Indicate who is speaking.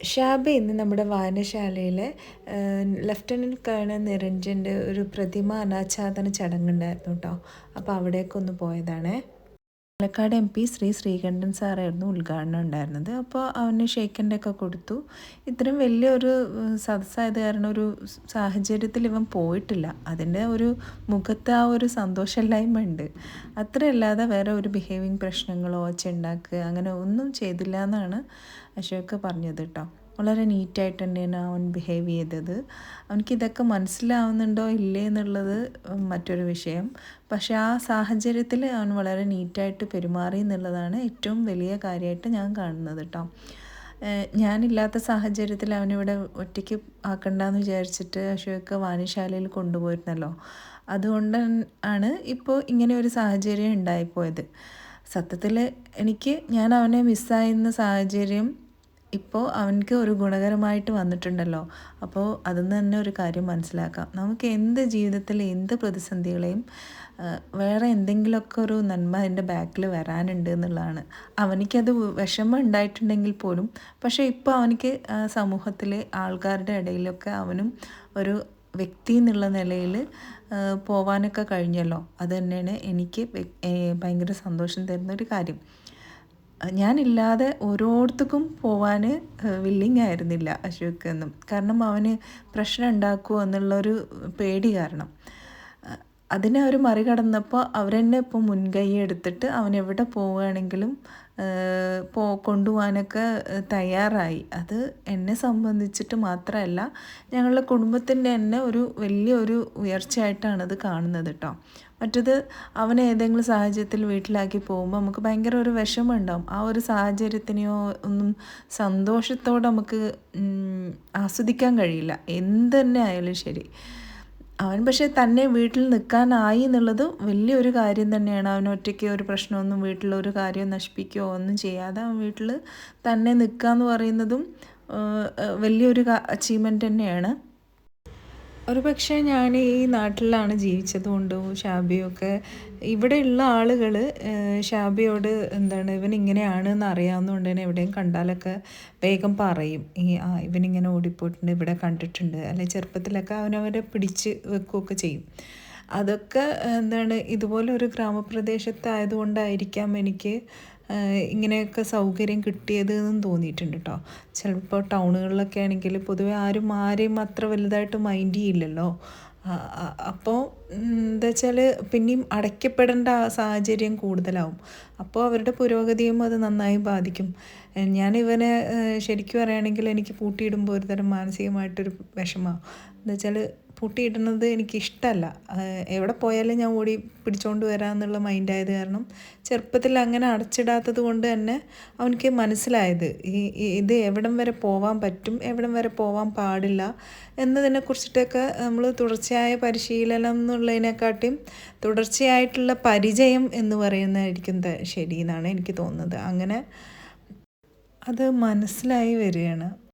Speaker 1: ഷാബ ഇന്ന് നമ്മുടെ വായനശാലയിൽ lieutenant colonel നിരഞ്ജന്റെ ഒരു പ്രതിമ അനാച്ഛാദന ചടങ്ങുണ്ടായിരുന്നു കേട്ടോ അപ്പോൾ അവിടേക്കൊന്ന് പോയതാണേ. പാലക്കാട് എം പി ശ്രീ ശ്രീകണ്ഠൻ സാറായിരുന്നു ഉദ്ഘാടനം ഉണ്ടായിരുന്നത്. അപ്പോൾ അവന് ഷേക്കന്റെ ഒക്കെ കൊടുത്തു. ഇത്രയും വലിയൊരു സദസ്സായത് കാരണം ഒരു സാഹചര്യത്തിൽ ഇവൻ പോയിട്ടില്ല. അതിന്റെ ഒരു മുഖത്ത് ആ ഒരു സന്തോഷമില്ലായ്മ ഉണ്ട് അത്രയല്ലാതെ വേറെ ഒരു ബിഹേവിങ് പ്രശ്നങ്ങളോ ഒച്ച അങ്ങനെ ഒന്നും ചെയ്തില്ല എന്നാണ് അശോക് പറഞ്ഞത് കേട്ടോ. വളരെ നീറ്റായിട്ട് തന്നെയാണ് അവൻ ബിഹേവ് ചെയ്തത്. അവനക്കിതൊക്കെ മനസ്സിലാവുന്നുണ്ടോ ഇല്ലേ എന്നുള്ളത് മറ്റൊരു വിഷയം. പക്ഷേ ആ സാഹചര്യത്തിൽ അവൻ വളരെ നീറ്റായിട്ട് പെരുമാറി എന്നുള്ളതാണ് ഏറ്റവും വലിയ കാര്യമായിട്ട് ഞാൻ കാണുന്നത് കേട്ടോ ഞാനില്ലാത്ത സാഹചര്യത്തിൽ അവനിവിടെ ഒറ്റയ്ക്ക് ആക്കണ്ടെന്ന് വിചാരിച്ചിട്ട് അശോക് വാനിശാലയിൽ കൊണ്ടുപോയിരുന്നല്ലോ. അതുകൊണ്ട് ആണ് ഇപ്പോൾ ഇങ്ങനെ ഒരു സാഹചര്യം ഉണ്ടായിപ്പോയത്. സത്യത്തിൽ എനിക്ക് ഞാൻ അവനെ മിസ്സായിരുന്ന സാഹചര്യം ഇപ്പോൾ അവനക്ക് ഒരു ഗുണകരമായിട്ട് വന്നിട്ടുണ്ടല്ലോ. അപ്പോൾ അതിൽ നിന്ന് തന്നെ ഒരു കാര്യം മനസ്സിലാക്കാം. നമുക്ക് എന്ത് ജീവിതത്തിൽ എന്ത് പ്രതിസന്ധികളെയും വേറെ എന്തെങ്കിലുമൊക്കെ ഒരു നന്മ അതിന്റെ ബാക്കിൽ വരാനുണ്ട് എന്നുള്ളതാണ്. അവനിക്കത് വിഷമം ഉണ്ടായിട്ടുണ്ടെങ്കിൽ പോലും പക്ഷേ ഇപ്പോൾ അവനിക്ക് സമൂഹത്തിലെ ആൾക്കാരുടെ ഇടയിലൊക്കെ അവനും ഒരു വ്യക്തി എന്നുള്ള നിലയിൽ പോവാനൊക്കെ കഴിഞ്ഞല്ലോ. അത് തന്നെയാണ് എനിക്ക് ഭയങ്കര സന്തോഷം തരുന്ന ഒരു കാര്യം. ഞാനില്ലാതെ ഓരോരുത്തർക്കും പോവാൻ വില്ലിങ് ആയിരുന്നില്ല അശോക് എന്നും. കാരണം അവന് പ്രശ്നം ഉണ്ടാക്കുമോ എന്നുള്ളൊരു പേടി കാരണം. അതിനെ അവർ മറികടന്നപ്പോൾ അവരെന്നെ ഇപ്പോൾ മുൻകൈ എടുത്തിട്ട് അവൻ എവിടെ പോവുകയാണെങ്കിലും പോ കൊണ്ടുപോകാനൊക്കെ തയ്യാറായി. അത് എന്നെ സംബന്ധിച്ചിട്ട് മാത്രമല്ല ഞങ്ങളുടെ കുടുംബത്തിന്റെ തന്നെ ഒരു വലിയൊരു ഉയർച്ചയായിട്ടാണ് അത് കാണുന്നത് കേട്ടോ. മറ്റത് അവനെ ഏതെങ്കിലും സാഹചര്യത്തിൽ വീട്ടിലാക്കി പോകുമ്പോൾ നമുക്ക് ഭയങ്കര ഒരു വിഷമമുണ്ടാവും. ആ ഒരു സാഹചര്യത്തിനെയോ ഒന്നും സന്തോഷത്തോടെ നമുക്ക് ആസ്വദിക്കാൻ കഴിയില്ല. എന്ത് തന്നെ ആയാലും ശരി. അവൻ പക്ഷേ തന്നെ വീട്ടിൽ നിൽക്കാനായി എന്നുള്ളത് വലിയൊരു കാര്യം തന്നെയാണ്. അവൻ ഒറ്റയ്ക്ക് ഒരു പ്രശ്നമൊന്നും വീട്ടിലൊരു കാര്യം നശിപ്പിക്കുകയോ ഒന്നും ചെയ്യാതെ അവൻ വീട്ടിൽ തന്നെ നിൽക്കുക എന്ന് പറയുന്നതും വലിയൊരു അച്ചീവ്മെന്റ് തന്നെയാണ്. ഒരു പക്ഷേ ഞാൻ ഈ നാട്ടിലാണ് ജീവിച്ചത് കൊണ്ടും ഷാബിയൊക്കെ. ഇവിടെയുള്ള ആളുകൾ ഷാബിയോട് എന്താണ് ഇവൻ ഇങ്ങനെയാണ് എന്ന് അറിയാവുന്നതുകൊണ്ട് തന്നെ എവിടെയും കണ്ടാലൊക്കെ വേഗം പറയും. ഈ ആ ഇവനിങ്ങനെ ഓടിപ്പോയിട്ടുണ്ട് ഇവിടെ കണ്ടിട്ടുണ്ട്. അല്ലെങ്കിൽ ചെറുപ്പത്തിലൊക്കെ അവനവരെ പിടിച്ച് വെക്കുകയൊക്കെ ചെയ്യും. അതൊക്കെ എന്താണ് ഇതുപോലെ ഒരു ഗ്രാമപ്രദേശത്തായതുകൊണ്ടായിരിക്കാം എനിക്ക് ഇങ്ങനെയൊക്കെ സൗകര്യം കിട്ടിയത് എന്നും തോന്നിയിട്ടുണ്ട് കേട്ടോ ചിലപ്പോൾ ടൗണുകളിലൊക്കെ ആണെങ്കിൽ പൊതുവെ ആരും ആരെയും അത്ര വലുതായിട്ട് മൈൻഡ് ചെയ്യില്ലല്ലോ. അപ്പോൾ എന്താ വെച്ചാൽ പിന്നെയും അടയ്ക്കപ്പെടേണ്ട സാഹചര്യം കൂടുതലാവും. അപ്പോൾ അവരുടെ പുരോഗതിയും അത് നന്നായി ബാധിക്കും. ഞാൻ ഇവനെ ശരിക്കും പറയുകയാണെങ്കിൽ എനിക്ക് പൂട്ടിയിടുമ്പോൾ ഒരുതരം മാനസികമായിട്ടൊരു വിഷമമാവും എന്താ വെച്ചാൽ പൂട്ടിയിടുന്നത് എനിക്കിഷ്ടമല്ല എവിടെ പോയാലും ഞാൻ ഓടി പിടിച്ചുകൊണ്ട് വരാമെന്നുള്ള മൈൻഡായത് കാരണം ചെറുപ്പത്തിൽ അങ്ങനെ അടച്ചിടാത്തത് കൊണ്ട് തന്നെ അവനക്ക് മനസ്സിലായത് ഈ ഇത് എവിടം വരെ പോവാൻ പറ്റും എവിടം വരെ പോവാൻ പാടില്ല എന്നതിനെ കുറിച്ചിട്ടൊക്കെ നമ്മൾ തുടർച്ചയായ പരിശീലനം എന്നുള്ളതിനെക്കാട്ടിയും തുടർച്ചയായിട്ടുള്ള പരിചയം എന്ന് പറയുന്നതായിരിക്കും ശരി എന്നാണ് എനിക്ക് തോന്നുന്നത്. അങ്ങനെ അത് മനസ്സിലായി വരികയാണ്.